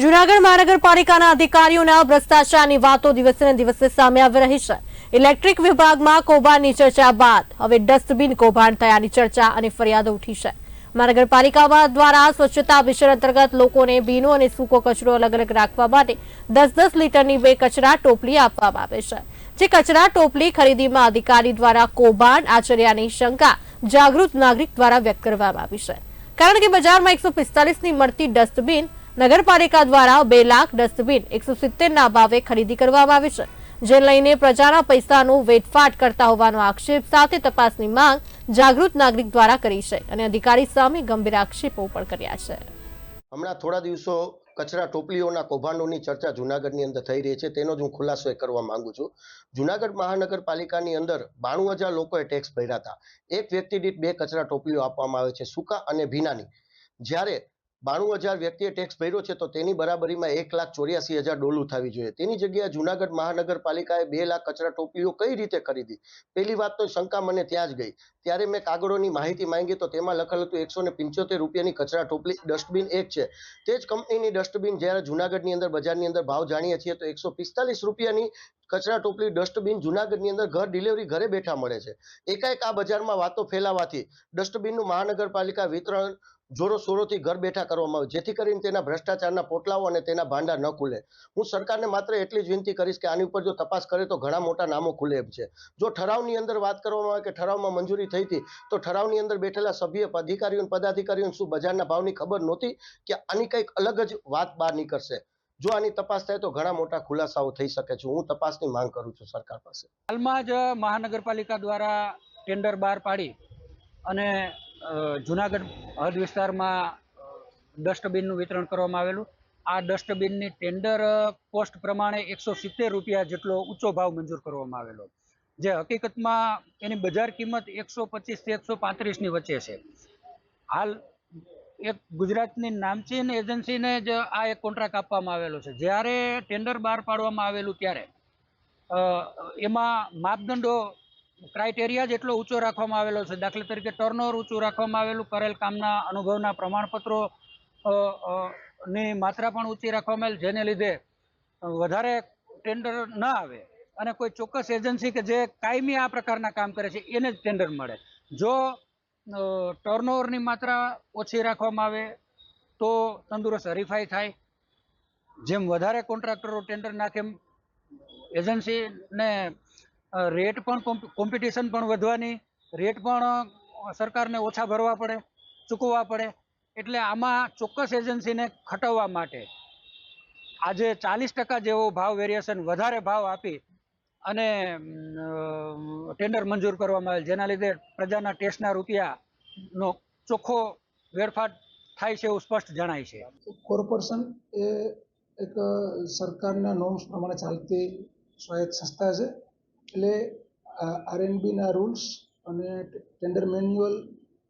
જુનાગઢ મહાનગરપાલિકાના અધિકારીઓના ભ્રષ્ટાચારની વાતો દિવસે દિવસે સામે આવી રહી છે. ઇલેક્ટ્રિક વિભાગમાં કૌભાંડની ચર્ચા બાદ હવે ડસ્ટબિન કૌભાંડ થયાની ચર્ચા અને ફરિયાદો ઉઠી છે. મહાનગરપાલિકા દ્વારા સ્વચ્છતા મિશન અંતર્ગત લોકોને ભીનો અને સૂકો કચરો અલગ અલગ રાખવા માટે દસ દસ લીટરની બે કચરા ટોપલી આપવામાં આવે છે. જે કચરા ટોપલી ખરીદીમાં અધિકારી દ્વારા કૌભાંડ, આચર્યાની શંકા જાગૃત નાગરિક દ્વારા વ્યક્ત કરવામાં આવી છે. કારણ કે બજારમાં એકસો પિસ્તાલીસની મળતી ડસ્ટબિન નગરપાલિકા દ્વારા બે લાખ ડસ્ટબિન એકસો સિત્તેરના ભાવે ખરીદી કરવામાં આવી છે, જે લઈને પ્રજાના પૈસાનું વેઠફાટ કરતા હોવાનો આક્ષેપ સાથે તપાસની માંગ જાગૃત નાગરિક દ્વારા કરી છે અને અધિકારી સામે ગંભીર આક્ષેપો પણ કર્યા છે. હમણાં થોડા દિવસો કચરા ટોપલીઓના કૌભાંડોની ચર્ચા જુનાગઢની અંદર થઈ રહી છે, તેનો જ હું ખુલાસો કરવા માંગુ છું. જુનાગઢ મહાનગરપાલિકાની અંદર બાણું હજાર લોકોએ ટેક્સ ભર્યા હતા. એક વ્યક્તિ દીઠ બે કચરા ટોપલીઓ આપવામાં આવે છે, સૂકા અને ભીનાની. જ્યારે બાણું હજાર વ્યક્તિએ ટેક્સ ભર્યો છે તો તેની બરાબરીમાં એક લાખ ચોર્યાસી હજાર ડોલું થવી જોઈએ. તેની જગ્યાએ જુનાગઢ મહાનગરપાલિકાએ બે લાખ કચરા ટોપલીઓ કઈ રીતે ખરીદી? પહેલી વાત તો શંકા મને ત્યાં જ ગઈ. ત્યારે મેં કાગળોની માહિતી માંગી તો તેમાં લખેલ હતું એકસો ને પંચોતેર રૂપિયાની કચરા ટોપલી ડસ્ટબિન એક છે. તે જ કંપનીની ડસ્ટબિન જ્યારે જુનાગઢની અંદર બજારની અંદર ભાવ જાણીએ છીએ તો એકસો પિસ્તાલીસ રૂપિયાની કચરા ટોપલી ડસ્ટબિન જુનાગઢની અંદર ઘર ડિલિવરી ઘરે બેઠા મળે છે. એકાએક આ બજારમાં વાતો ફેલાવાથી ડસ્ટબિનનું મહાનગરપાલિકા વિતરણ જોરો શોરોથી ઘર બેઠા કરવામાં આવે. જેથી કરીને તેના ભ્રષ્ટાચારના પોટલાઓ અને તેના ભાંડા ન ખુલે. હું સરકારને માત્ર એટલી જ વિનંતી કરીશ કે આની ઉપર જો તપાસ કરે તો ઘણા મોટા નામો ખુલે એમ છે. જો ઠરાવની અંદર વાત કરવામાં આવે કે ઠરાવમાં મંજૂરી થઈ હતી, તો ઠરાવની અંદર બેઠેલા સભ્ય, અધિકારીઓ પદાધિકારીઓને શું બજારના ભાવની ખબર નહોતી કે આની કંઈક અલગ જ વાત બહાર નીકળશે? જો આની તપાસ થાય તો ઘણા મોટા ખુલાસાઓ થઈ શકે છે. હું તપાસની માંગ કરું છું સરકાર પાસે. હાલમાં જ મહાનગરપાલિકા દ્વારા ટેન્ડર બહાર પાડી અને જુનાગઢ હદ વિસ્તારમાં ડસ્ટબિનનું વિતરણ કરવામાં આવેલું. આ ડસ્ટબિનની ટેન્ડર કોસ્ટ પ્રમાણે એકસો સિત્તેર રૂપિયા જેટલો ઊંચો ભાવ મંજૂર કરવામાં આવેલો. જે હકીકતમાં એની બજાર કિંમત એકસો પચીસથી એકસો પાંત્રીસની વચ્ચે છે. હાલ એક ગુજરાતની નામચીન એજન્સીને જ આ એક કોન્ટ્રાક્ટ આપવામાં આવેલો છે. જ્યારે ટેન્ડર બહાર પાડવામાં આવેલું ત્યારે એમાં માપદંડો ક્રાઇટેરિયા જ એટલો ઊંચો રાખવામાં આવેલો છે. દાખલા તરીકે ટર્નઓવર ઊંચું રાખવામાં આવેલું, કરેલ કામના અનુભવના પ્રમાણપત્રો ની માત્રા પણ ઊંચી રાખવામાં આવેલ, જેને લીધે વધારે ટેન્ડર ન આવે અને કોઈ ચોક્કસ એજન્સી કે જે કાયમી આ પ્રકારના કામ કરે છે, એને જ ટેન્ડર મળે. જો ટર્નઓવરની માત્રા ઓછી રાખવામાં આવે, તો તંદુરસ્ત હરીફાઈ થાય. જેમ વધારે કોન્ટ્રાક્ટરો ટેન્ડર નાખે એજન્સીને રેટ પણ કોમ્પિટિશન પણ વધવાની રેટ પણ સરકારને ઓછા ભરવા પડે, ચૂકવવા પડે. એટલે આમાં ચોક્કસ એજન્સીને ખટવવા માટે આજે ચાલીસ ટકા જેવો ભાવ વેરિએશન વધારે ભાવ આપી અને ટેન્ડર મંજૂર કરવામાં આવેલ, જેના લીધે પ્રજાના ટેક્સના રૂપિયાનો ચોખ્ખો વેરફાર થાય છે એવું સ્પષ્ટ જણાય છે. કોર્પોરેશન એ એક સરકારના નોર્મ્સ પ્રમાણે ચાલતી સ્વાયત્ત સંસ્થા છે. એટલે આરએનબીના રૂલ્સ અને ટેન્ડર મેન્યુઅલ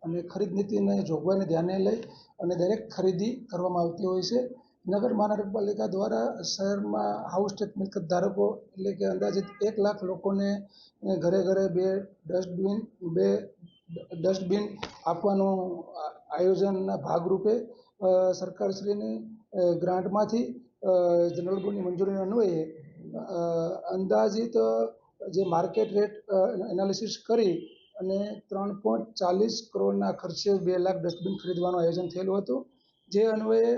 અને ખરીદ નીતિને જોગવાઈને ધ્યાને લઈ અને દરેક ખરીદી કરવામાં આવતી હોય છે. નગર મહાનગરપાલિકા દ્વારા શહેરમાં હાઉસ ટેક મિલકત ધારકો એટલે કે અંદાજિત એક લાખ લોકોને ઘરે ઘરે બે ડસ્ટબિન બે ડસ્ટબિન આપવાનું આયોજનના ભાગરૂપે સરકારશ્રીની ગ્રાન્ટમાંથી જનરલ બોર્ડની મંજૂરી અન્વયે અંદાજિત જે માર્કેટ રેટ એનાલિસિસ કરી અને ત્રણ પોઈન્ટ ચાલીસ કરોડના ખર્ચે બે લાખ ડસ્ટબિન ખરીદવાનું આયોજન થયેલું હતું. જે અન્વયે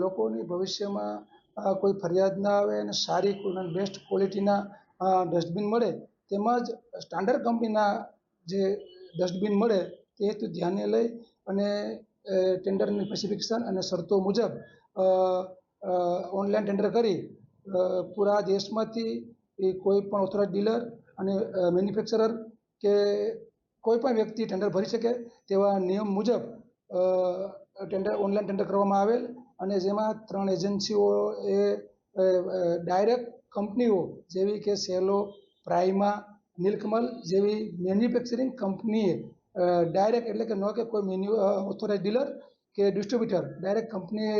લોકોની ભવિષ્યમાં કોઈ ફરિયાદ ના આવે અને સારી બેસ્ટ ક્વોલિટીના ડસ્ટબિન મળે, તેમજ સ્ટાન્ડર્ડ કંપનીના જે ડસ્ટબિન મળે, તે હેતુ ધ્યાને લઈ અને ટેન્ડરની સ્પેસિફિકેશન અને શરતો મુજબ ઓનલાઈન ટેન્ડર કરી પૂરા દેશમાંથી એ કોઈ પણ ઓથોરાઇઝ ડીલર અને મેન્યુફેક્ચરર કે કોઈ પણ વ્યક્તિ ટેન્ડર ભરી શકે તેવા નિયમ મુજબ ટેન્ડર ઓનલાઈન ટેન્ડર કરવામાં આવેલ અને જેમાં ત્રણ એજન્સીઓ એ ડાયરેક્ટ કંપનીઓ જેવી કે સેલો, પ્રાઇમા, નીલકમલ જેવી મેન્યુફેક્ચરિંગ કંપનીએ ડાયરેક્ટ એટલે કે ન કે કોઈ મેન્યુ ઓથોરાઇઝ ડીલર કે ડિસ્ટ્રીબ્યુટર ડાયરેક્ટ કંપનીએ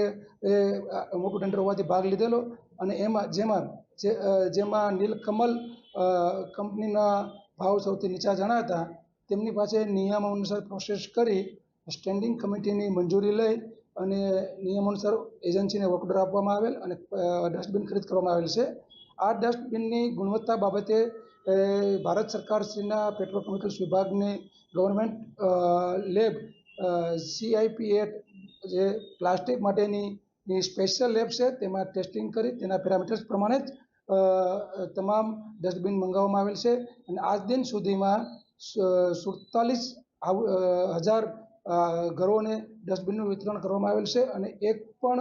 મોટું ટેન્ડર હોવાથી ભાગ લીધેલો અને એમાં, જેમાં જે જેમાં નીલકમલ કંપનીના ભાવ સૌથી નીચા જણાતા તેમની પાસે નિયમ અનુસાર પ્રોસેસ કરી સ્ટેન્ડિંગ કમિટીની મંજૂરી લઈ અને નિયમાનુસાર એજન્સીને વર્ક ઓર્ડર આપવામાં આવેલ અને ડસ્ટબિન ખરીદ કરવામાં આવેલ છે. આ ડસ્ટબિનની ગુણવત્તા બાબતે ભારત સરકારશ્રીના પેટ્રોકેમિકલ્સ વિભાગની ગવર્મેન્ટ લેબ સીઆઈપીએટ જે પ્લાસ્ટિક માટેની સ્પેશિયલ લેબ છે, તેમાં ટેસ્ટિંગ કરી, તેના પેરામીટર્સ પ્રમાણે જ તમામ ડસ્ટબિન મંગાવવામાં આવેલ છે અને આજ દિન સુધીમાં સુડતાલીસ હજાર ઘરોને ડસ્ટબિનનું વિતરણ કરવામાં આવેલ છે અને એક પણ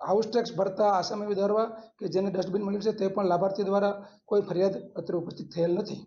હાઉસ ટેક્સ ભરતા આસામી વિધારવા કે જેને ડસ્ટબિન મળ્યું છે તે પણ લાભાર્થી દ્વારા કોઈ ફરિયાદ અત્રે ઉપસ્થિત થયેલ નથી.